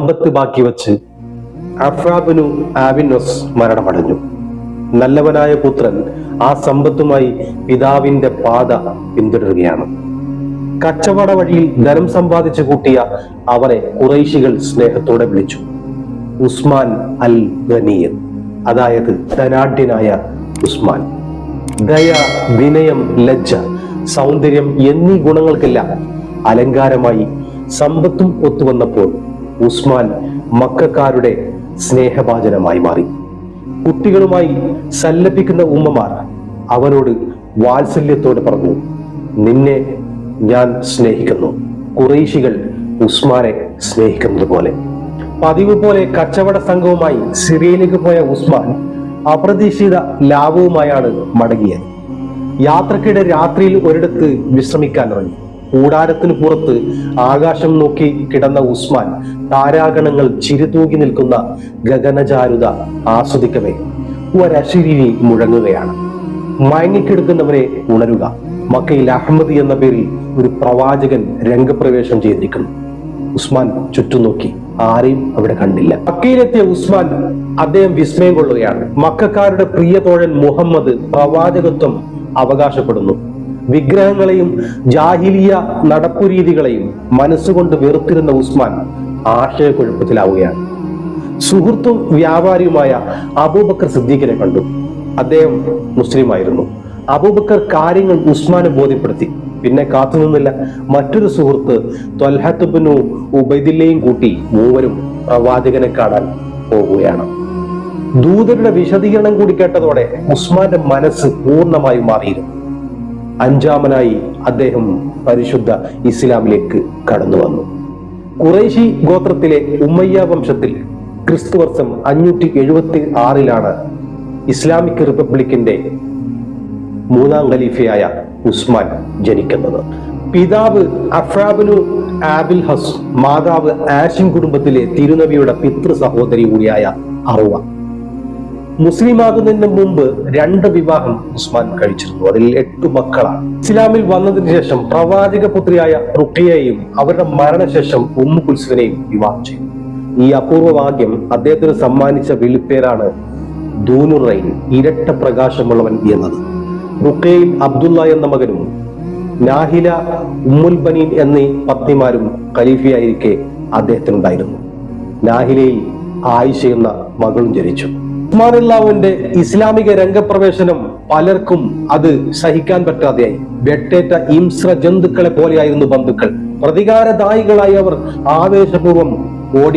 സമ്പത്ത് ബാക്കി വച്ച് അഫ്രാബിനു ആബിനോസ് മരണമടഞ്ഞു. നല്ലവനായ പുത്രൻ ആ സമ്പത്തുമായി പിതാവിന്റെ പാത പിന്തുടരുകയാണ്. കച്ചവട വഴിയിൽ ധനം സമ്പാദിച്ചു കൂട്ടിയ അവരെ കുറൈശികൾ സ്നേഹത്തോടെ വിളിച്ചു. ഉസ്മാൻ അൽ ഖനീർ അതായത് ധനാഢ്യനായ ഉസ്മാൻ. ദയ വിനയം ലജ്ജ സൗന്ദര്യം എന്നീ ഗുണങ്ങൾക്കെല്ലാം അലങ്കാരമായി സമ്പത്തും ഒത്തുവന്നപ്പോൾ ഉസ്മാൻ മക്കാരുടെ സ്നേഹഭാജനമായി മാറി. കുട്ടികളുമായി സല്ലപിക്കുന്ന ഉമ്മമാർ അവനോട് വാത്സല്യത്തോടെ പറഞ്ഞു നിന്നെ ഞാൻ സ്നേഹിക്കുന്നു. കുറേശികൾ ഉസ്മാനെ സ്നേഹിക്കുന്നത് പോലെ. പതിവ് പോലെ കച്ചവട സംഘവുമായി സിറിയയിലേക്ക് പോയ ഉസ്മാൻ അപ്രതീക്ഷിത ലാഭവുമായാണ് മടങ്ങിയത്. യാത്രക്കിടെ രാത്രിയിൽ ഒരിടത്ത് വിശ്രമിക്കാൻ ഇറങ്ങി കൂടാരത്തിന് പുറത്ത് ആകാശം നോക്കി കിടന്ന ഉസ്മാൻ താരാഗണങ്ങൾ ചിരിതൂകി നിൽക്കുന്ന ഗഗനചാരുത ആസ്വദിക്കവേ. ഒരശരീരി മുഴങ്ങുകയാണ്. മയങ്ങിക്കിടക്കുന്നവരെ ഉണരുക. മക്കയിൽ അഹമ്മദ് എന്ന പേരിൽ ഒരു പ്രവാചകൻ രംഗപ്രവേശം ചെയ്തിരിക്കുന്നു ഉസ്മാൻ ചുറ്റും നോക്കി. ആരെയും അവിടെ കണ്ടില്ല. മക്കയിലെത്തിയ ഉസ്മാൻ അദ്ദേഹം വിസ്മയം കൊള്ളുകയാണ്. മക്കാരുടെ പ്രിയ തോഴൻ മുഹമ്മദ് പ്രവാചകത്വം അവകാശപ്പെടുന്നു. വിഗ്രഹങ്ങളെയും ജാഹിലിയ നടപ്പുരീതികളെയും മനസ്സുകൊണ്ട് വെറുത്തിരുന്ന ഉസ്മാൻ ആശയക്കുഴപ്പത്തിലാവുകയാണ്. സുഹൃത്തും വ്യാപാരിയുമായ അബൂബക്കർ സിദ്ദീഖിനെ കണ്ടു. അദ്ദേഹം മുസ്ലിമായിരുന്നു. അബൂബക്കർ കാര്യങ്ങൾ ഉസ്മാന് ബോധ്യപ്പെടുത്തി. പിന്നെ കാത്തുനിന്നില്ല. മറ്റൊരു സുഹൃത്ത് ത്വൽഹത്തുബിനു ഉബൈദില്ലയും കൂട്ടി മൂവരും പ്രവാചകനെ കാണാൻ പോവുകയാണ്. ദൂതരുടെ വിശദീകരണം കൂടി കേട്ടതോടെ ഉസ്മാന്റെ മനസ്സ് പൂർണമായും മാറിയിരുന്നു. അഞ്ചാമനായി അദ്ദേഹം പരിശുദ്ധ ഇസ്ലാമിലേക്ക് കടന്നു വന്നു. കുറേശി ഗോത്രത്തിലെ ഉമ്മയ്യ വംശത്തിൽ ക്രിസ്തുവർഷം അഞ്ഞൂറ്റി എഴുപത്തി ആറിലാണ് ഇസ്ലാമിക് റിപ്പബ്ലിക്കിന്റെ മൂന്നാം ഖലീഫയായ ഉസ്മാൻ ജനിക്കുന്നത്. പിതാവ് അഫ്രാബിനു ആബിൽ ഹസ് മാതാവ് ആഷിം കുടുംബത്തിലെ തിരുനബിയുടെ പിതൃ സഹോദരി കൂടിയായ അറുവ. മുസ്ലിമാകുന്നതിന് മുമ്പ് രണ്ട് വിവാഹം ഉസ്മാൻ കഴിച്ചിരുന്നു. അതിൽ എട്ട് മക്കളാണ്. ഇസ്ലാമിൽ വന്നതിന് ശേഷം പ്രവാചക പുത്രിയായ റുഖിയയെയും അവരുടെ മരണശേഷം ഉമ്മു കുൽസുവിനെയും വിവാഹം ചെയ്തു. ഈ അപൂർവ ഭാഗ്യം അദ്ദേഹത്തിന് സമ്മാനിച്ച വിളിപ്പേരാണ് ദൂനുറൈൻ ഇരട്ട പ്രകാശമുള്ളവൻ എന്നത്. റുഖയിൽ അബ്ദുള്ള എന്ന മകനും നാഹില ഉമ്മുൽ ബനീൻ എന്നീ പത്നിമാരും ഖലീഫയായിരിക്കെ അദ്ദേഹത്തിനുണ്ടായിരുന്നു. നാഹിലയിൽ ആയിഷ എന്ന മകളും ജനിച്ചു. ഉസ്മാനുള്ളാവിന്റെ ഇസ്ലാമിക രംഗപ്രവേശനം പലർക്കും അത് സഹിക്കാൻ പറ്റാതെയായി. വെട്ടേറ്റ ഇംസ്ര ജന്തുക്കളെ പോലെയായിരുന്നു ബന്ധുക്കൾ. പ്രതികാരദായികളായി അവർ ആവേശപൂർവം ഓടി